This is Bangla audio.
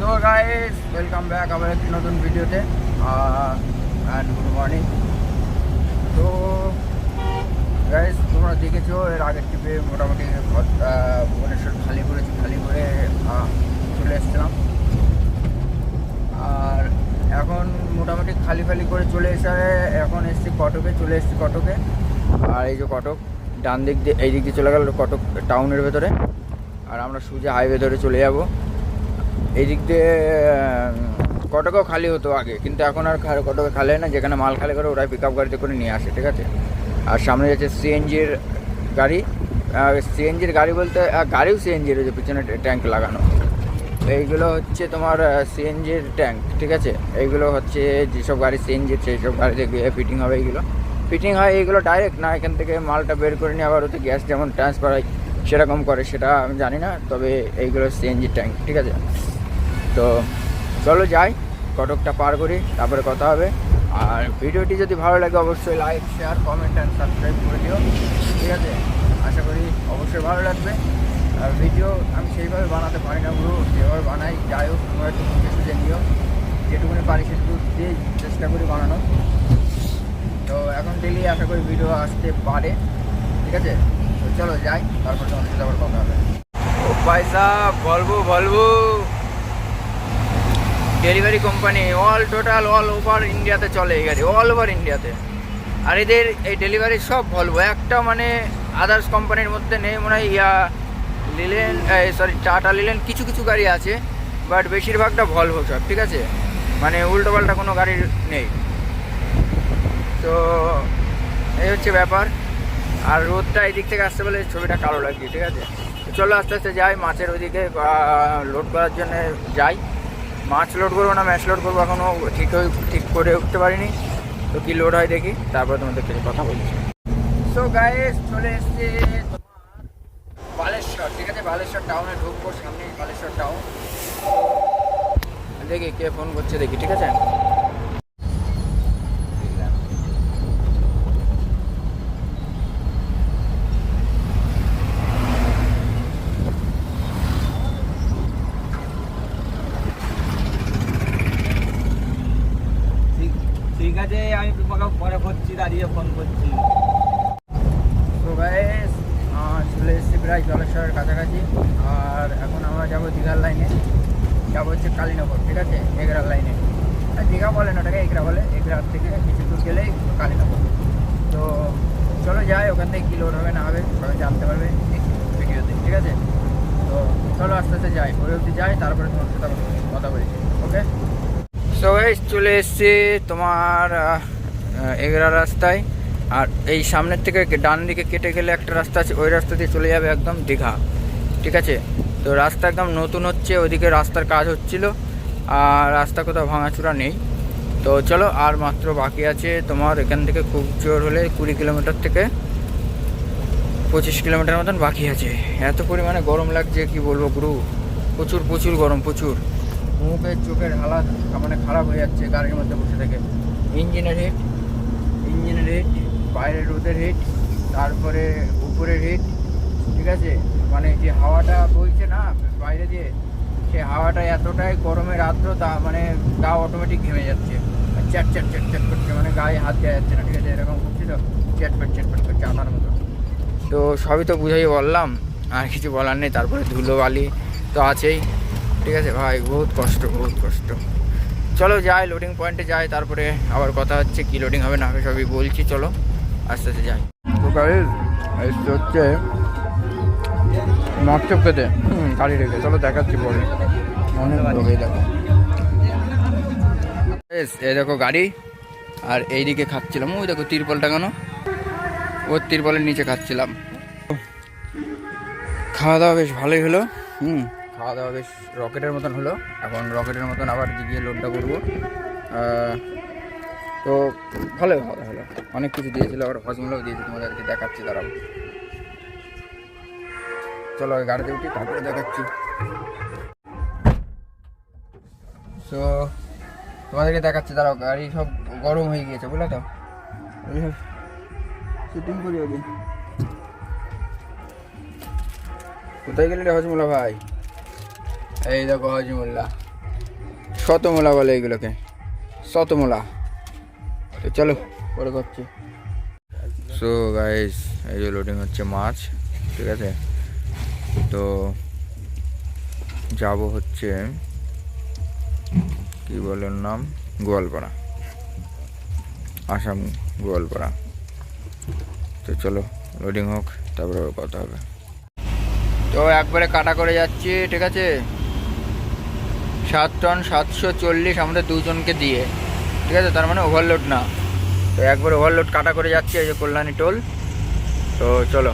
সো গাইস ওয়েলকাম ব্যাক আবার একটি নতুন ভিডিওতে অ্যান্ড গুড মর্নিং তো গাইস তোমরা দেখেছ, এর আগের ট্রিপে মোটামুটি ভুবনেশ্বর খালি করেছি খালি করে চলে এসেছিলাম। আর এখন মোটামুটি খালি খালি করে চলে এসে, এখন এসেছি কটকে, চলে এসেছি কটকে। আর এই যে কটক ডান দিক দিয়ে এই দিক দিয়ে চলে গেল কটক টাউনের ভেতরে। আর আমরা সোজা হাইওয়ে ধরে চলে যাব। এই দিক দিয়ে কটকেও খালি হতো আগে, কিন্তু এখন আর কটকে খালি না, যেখানে মাল খালি করে ওরাই পিক আপ গাড়িতে করে নিয়ে আসে, ঠিক আছে? আর সামনে যাচ্ছে সিএনজির গাড়ি। সিএনজির গাড়ি বলতে গাড়িও সিএনজির যে পিছনে ট্যাঙ্ক লাগানো। এইগুলো হচ্ছে তোমার সিএনজির ট্যাঙ্ক, ঠিক আছে? এইগুলো হচ্ছে যেসব গাড়ি সিএনজির সেই সব গাড়িতে গিয়ে ফিটিং হবে এইগুলো। ফিটিং হয় এইগুলো ডাইরেক্ট না এখান থেকে মালটা বের করে নিয়ে আবার ওতে গ্যাস যেমন ট্রান্সফার হয় সেরকম করে সেটা আমি জানি না, তবে এইগুলো সিএনজি ট্যাঙ্ক ঠিক আছে? তো চলো যাই, কটকটা পার করি, তারপরে কথা হবে। আর ভিডিওটি যদি ভালো লাগে অবশ্যই like share comment and subscribe করে দিও, ঠিক আছে? আশা করি অবশ্যই ভালো লাগবে। আর ভিডিও আমি সেইভাবে বানাতে পারি না পুরো যেভাবে বানাই, যাই হোক, তোমরা একটু সুঝে নিও। যেটুকুনি পারি সেটুকু দিয়ে চেষ্টা করি বানানো তো এখন ডেলি আশা করি ভিডিও আসতে পারে, ঠিক আছে? চলো যাই, তারপর তোমার সাথে আবার কথা হবে। ও পয়সা বলব বলব। Delivery company all total all over ইন্ডিয়াতে চলে এই গাড়ি অল ওভার ইন্ডিয়াতে আর এদের এই ডেলিভারি সব ভলভো একটা মানে আদার্স কোম্পানির মধ্যে নেই, মনে হয় ইয়া লিলেন সরি টাটা লিলেন কিছু কিছু গাড়ি আছে বাট বেশিরভাগটা ভলভো সব, ঠিক আছে? মানে উল্টো পাল্টা কোনো গাড়ি নেই। তো, এই হচ্ছে ব্যাপার। আর রোদটা এই দিক থেকে আসতে বলে ছবিটা কালো লাগছে, ঠিক আছে? চলো আস্তে আস্তে যাই, মাছের ওইদিকে লোড করার জন্য যাই। মাছ লোড করব না ম্যাচ লোড করব এখনও ঠিক ঠিক করে উঠতে পারিনি। তো কী লোড হয় দেখি, তারপর তোমাদের সাথে কথা বলছি। সো গাইস চলে এসছে তোমার বালেশ্বর, ঠিক আছে? বালেশ্বর টাউনে ঢুকবো সামনে বালেশ্বর টাউন দেখি কে ফোন করছে, দেখি, ঠিক আছে ঠিক ঠিক আছে আমি তোমাকে পরে করছি, দাঁড়িয়ে ফোন করছি। তো গাইস চলে এসেছি প্রায় জলেশ্বরের কাছাকাছি। আর এখন আমরা যাব দীঘার লাইনে যাব হচ্ছে কালীনগর, ঠিক আছে? এগরার লাইনে দীঘা বলে না ওটাকে, এগরা বলে। এগরার থেকে কিছু দূর গেলেই কালীনগর। তো চলো যাই, ওখান থেকে কী লোড হবে না হবে, সবাই জানতে পারবে ভিডিওতে, ঠিক আছে? তো চলো আস্তে আস্তে যাই ওই অবধি যাই, তারপরে তোমার সাথে কথা বলছি ওকে সো গাইস চলে এসছি তোমার এগরা রাস্তায়। আর এই সামনের থেকে ডান দিকে কেটে গেলে একটা রাস্তা আছে, ওই রাস্তা দিয়ে চলে যাবে একদম দীঘা। ঠিক আছে? তো রাস্তা একদম নতুন হচ্ছে ওইদিকে রাস্তার কাজ হচ্ছিল, আর রাস্তা কোথাও ভাঙাচুরা নেই। তো চলো, আর মাত্র বাকি আছে তোমার এখান থেকে খুব জোর হলে কুড়ি কিলোমিটার থেকে পঁচিশ কিলোমিটার মতন বাকি আছে। এত পরিমাণে গরম লাগছে, কি বলব গুরু? প্রচুর প্রচুর গরম, প্রচুর। মুখের, চোখের হালাত মানে খারাপ হয়ে যাচ্ছে গাড়ির মধ্যে বসে থেকে। ইঞ্জিনের হিট ইঞ্জিনের হিট বাইরের রোদের হিট তারপরে উপরের হিট ঠিক আছে? মানে যে হাওয়াটা বইছে না, বাইরে দিয়ে সে হাওয়াটা এতটাই গরমের আর্দ্রতা মানে গা অটোমেটিক ঘেমে যাচ্ছে। চ্যাট চ্যাট চ্যাট চ্যাট করছে মানে গায়ে হাত দেওয়া যাচ্ছে না, ঠিক আছে? এরকম করছি তো চ্যাটপ্যাট চ্যাটপ্যাট করছে আমার মতো। তো সবই তো বুঝাই বললাম, আর কিছু বলার নেই, তারপরে ধুলো বালি তো আছেই। ঠিক আছে ভাই বহুত কষ্ট বহুত কষ্ট। চলো যাই লোডিং পয়েন্টে যাই তারপরে আবার কথা হচ্ছে কি লোডিং হবে না হবে সবই বলছি চলো। আস্তে আস্তে যাই। তো গাড়ির হচ্ছে খেতে হুম গাড়ি রেখে। চলো দেখাচ্ছি পরে। অনেক লোক দেখো বেশ এই দেখো গাড়ি আর এইদিকে খাচ্ছিলাম। ওই দেখো তিরপল টাঙানো। ওর তিরপলের নিচে খাচ্ছিলাম। খাওয়া দাওয়া বেশ ভালোই হলো। হুম। খাওয়া দাওয়া বেশ রকেটের মতন হলো। এখন রকেটের মতন আবার গিয়ে লোডটা করব। তো ভালো খাওয়া দাওয়া হলো। অনেক কিছু দিয়েছিল আবার হজমলাও দিয়েছে তোমাদেরকে দেখাচ্ছি দাঁড়াও। চলো গাড়িতে উঠি তারপরে দেখাচ্ছি। তো তোমাদেরকে দেখাচ্ছি দাঁড়াও গাড়ি সব গরম হয়ে গিয়েছে বুঝলে তো? শুটিং করি কোথায় গেলে রে হজমুল্লা ভাই? এই দেখো হজমুল্লা শতমূলা বলে এগুলোকে। শতমূলা। তো চলো পরে করছি। সো গাইস এই যে লোডিং হচ্ছে মাছ ঠিক আছে? তো যাব হচ্ছে কি বলেন নাম? গোয়ালপাড়া। আসাম গোয়ালপাড়া। তো চলো লোডিং হোক তারপরে কথা হবে। তো একবারে কাটা করে যাচ্ছি ঠিক আছে? সাত টন সাতশো চল্লিশ আমাদের দুজনকে দিয়ে, ঠিক আছে? তার মানে ওভারলোড না। তো একবার ওভারলোড কাটা করে যাচ্ছি এই যে কল্যাণী টোল তো চলো।